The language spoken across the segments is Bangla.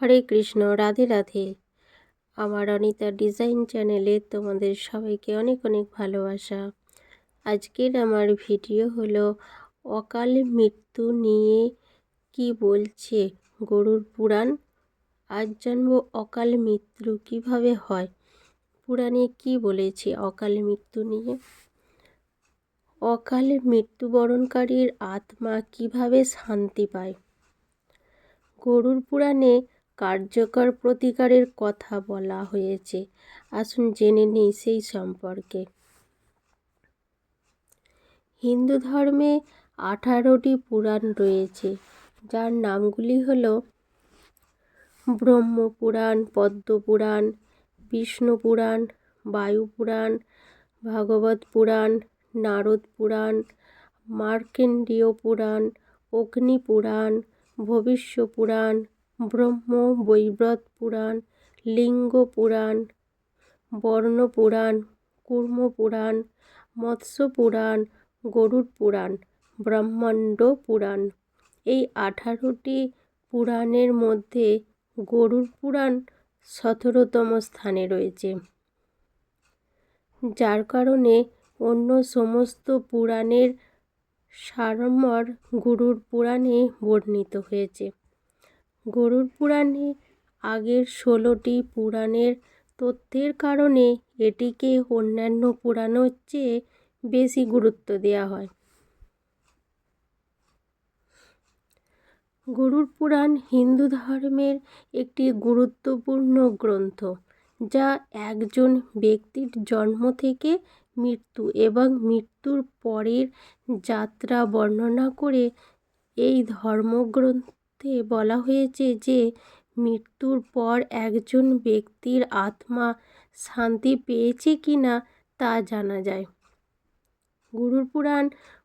হরে কৃষ্ণ, রাধে রাধে। আমার অনিতা ডিজাইন চ্যানেলে তোমাদের সবাইকে অনেক অনেক ভালোবাসা। আজকের আমার ভিডিও হলো অকাল মৃত্যু নিয়ে কি বলছে গরুর পুরাণ। আজ জানব অকাল মৃত্যু কীভাবে হয়। পুরাণে কি বলেছে অকাল মৃত্যু নিয়ে? অকাল মৃত্যুবরণকারীর আত্মা কীভাবে শান্তি পায়? গরুর পুরাণে কার্যকর প্রতিকারের কথা বলা হয়েছে। আসুন জেনে নিই সেই সম্পর্কে। হিন্দু ধর্মে আঠারোটি পুরাণ রয়েছে, যার নামগুলি হল ব্রহ্মপুরাণ পদ্মপুরাণ বিষ্ণু পুরাণ, বায়ু পুরাণ, ভাগবত পুরাণ, নারদ পুরাণ, মার্কেন্ডীয় পুরাণ, অগ্নি পুরাণ, ভবিষ্য পুরাণ ব্রহ্ম, বৈব্রত পুরাণ, লিঙ্গ পুরাণ, বর্ণ পুরাণ, কুর্ম পুরাণ, মৎস্য পুরাণ গরুর পুরাণ, ব্রহ্মাণ্ড পুরাণ। এই আঠারোটি পুরাণের মধ্যে গরুর পুরাণ সতেরোতম স্থানে রয়েছে। যার কারণে অন্য সমস্ত পুরাণের সারমর গরুড় পুরাণে বর্ণিত হয়েছে। গরুড় পুরাণে আগের ষোলোটি পুরাণের তথ্যের কারণে এটিকে অন্যান্য পুরাণের চেয়ে বেশি গুরুত্ব দেওয়া হয়। গরুড় পুরাণ হিন্দু ধর্মের একটি গুরুত্বপূর্ণ গ্রন্থ, যা একজন ব্যক্তির জন্ম থেকে মৃত্যু এবং মৃত্যুর পরের যাত্রা বর্ণনা করে এই ধর্মগ্রন্থ মধ্যে বলা হয়েছে যে, মৃত্যুর পর একজন ব্যক্তির আত্মা শান্তি পেয়েছে কি না তা জানা যায়। গুরুর পুরাণ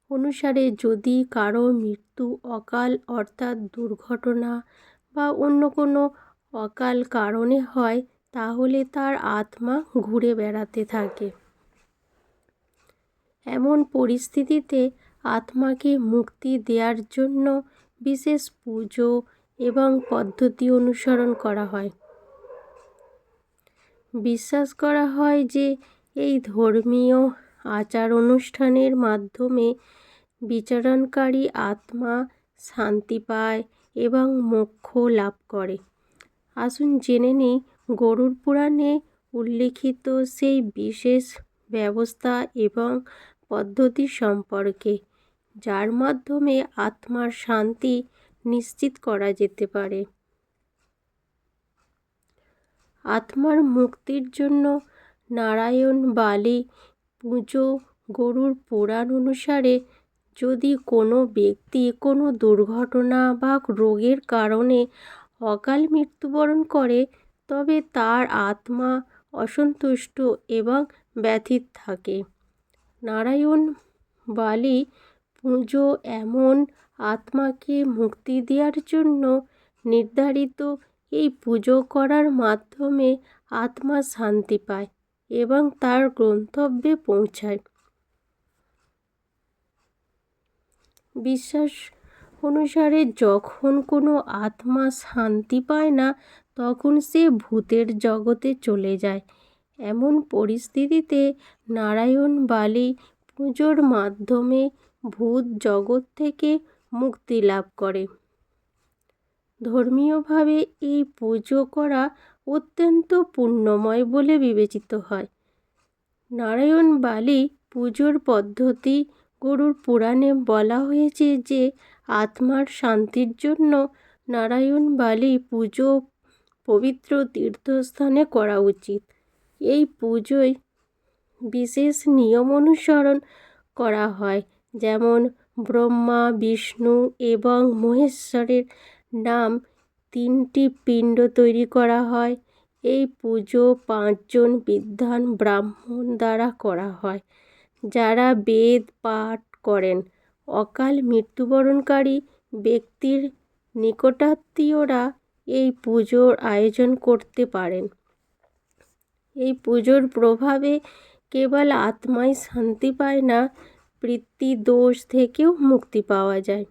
অনুসারে যদি কারও মৃত্যু অকাল অর্থাৎ দুর্ঘটনা বা অন্য কোনো অকাল কারণে হয়, তাহলে তার আত্মা ঘুরে বেড়াতে থাকে। এমন পরিস্থিতিতে আত্মাকে মুক্তি দেওয়ার জন্য বিশেষ পুজো এবং পদ্ধতি অনুসরণ করা হয়। বিশ্বাস করা হয় যে এই ধর্মীয় আচার অনুষ্ঠানের মাধ্যমে বিচরণকারী আত্মা শান্তি পায় এবং মোক্ষ লাভ করে। আসুন জেনে নিই, গরুর পুরাণে উল্লিখিত সেই বিশেষ ব্যবস্থা এবং পদ্ধতি সম্পর্কে। যার মাধ্যমে আত্মার শান্তি নিশ্চিত করা যেতে পারে। আত্মার মুক্তির জন্য নারায়ণ বালি পুজো গরুর পুরাণ অনুসারে যদি কোনো ব্যক্তি কোনো দুর্ঘটনা বা রোগের কারণে অকাল মৃত্যুবরণ করে, তবে তার আত্মা অসন্তুষ্ট এবং ব্যথিত থাকে। নারায়ণ বালি পুজো এমন আত্মাকে মুক্তি দেওয়ার জন্য নির্ধারিত এই পুজো করার মাধ্যমে আত্মা শান্তি পায় এবং তার গন্তব্যে পৌঁছায়। বিশ্বাস অনুসারে যখন কোনো আত্মা শান্তি পায় না, তখন সে ভূতের জগতে চলে যায়। এমন পরিস্থিতিতে নারায়ণ বালি পুজোর মাধ্যমে ভূত জগৎ থেকে মুক্তি লাভ করে। ধর্মীয়ভাবে এই পুজো করা অত্যন্ত পুণ্যময় বলে বিবেচিত হয়। নারায়ণ বালি পুজোর পদ্ধতি গরুর পুরাণে বলা হয়েছে যে, আত্মার শান্তির জন্য নারায়ণ বালি পুজো পবিত্র তীর্থস্থানে করা উচিত। এই পুজোয় বিশেষ নিয়ম অনুসরণ করা হয়। যেমন ব্রহ্মা, বিষ্ণু এবং মহেশ্বরের নাম তিনটি পিণ্ড তৈরি করা হয়। এই পুজো পাঁচজন বিদ্বান ব্রাহ্মণ দ্বারা করা হয়, যারা বেদ পাঠ করেন। অকাল মৃত্যুবরণকারী ব্যক্তির নিকটাত্মীয়রা এই পুজোর আয়োজন করতে পারেন। এই পুজোর প্রভাবে কেবল আত্মাই শান্তি পায় না বৃত্তি দোষ থেকেও মুক্তি পাওয়া যায়।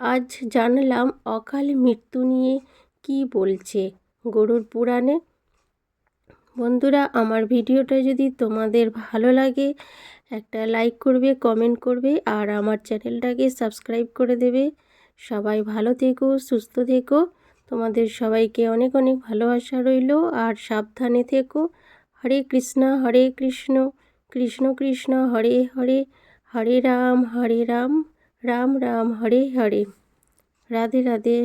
আজ জানলাম অকাল মৃত্যু নিয়ে কী বলছে গরুর পুরাণে। বন্ধুরা, আমার ভিডিওটা যদি তোমাদের ভালো লাগে, একটা লাইক করবে, কমেন্ট করবে, আর আমার চ্যানেলটাকে সাবস্ক্রাইব করে দেবে। সবাই ভালো থেকো, সুস্থ থেকো। তোমাদের সবাইকে অনেক অনেক ভালোবাসা রইল, আর সাবধানে থেকো। হরে কৃষ্ণ হরে কৃষ্ণ কৃষ্ণ কৃষ্ণ, হরে হরে হরে রাম হরে রাম রাম রাম, হরে হরে। রাধে রাধে।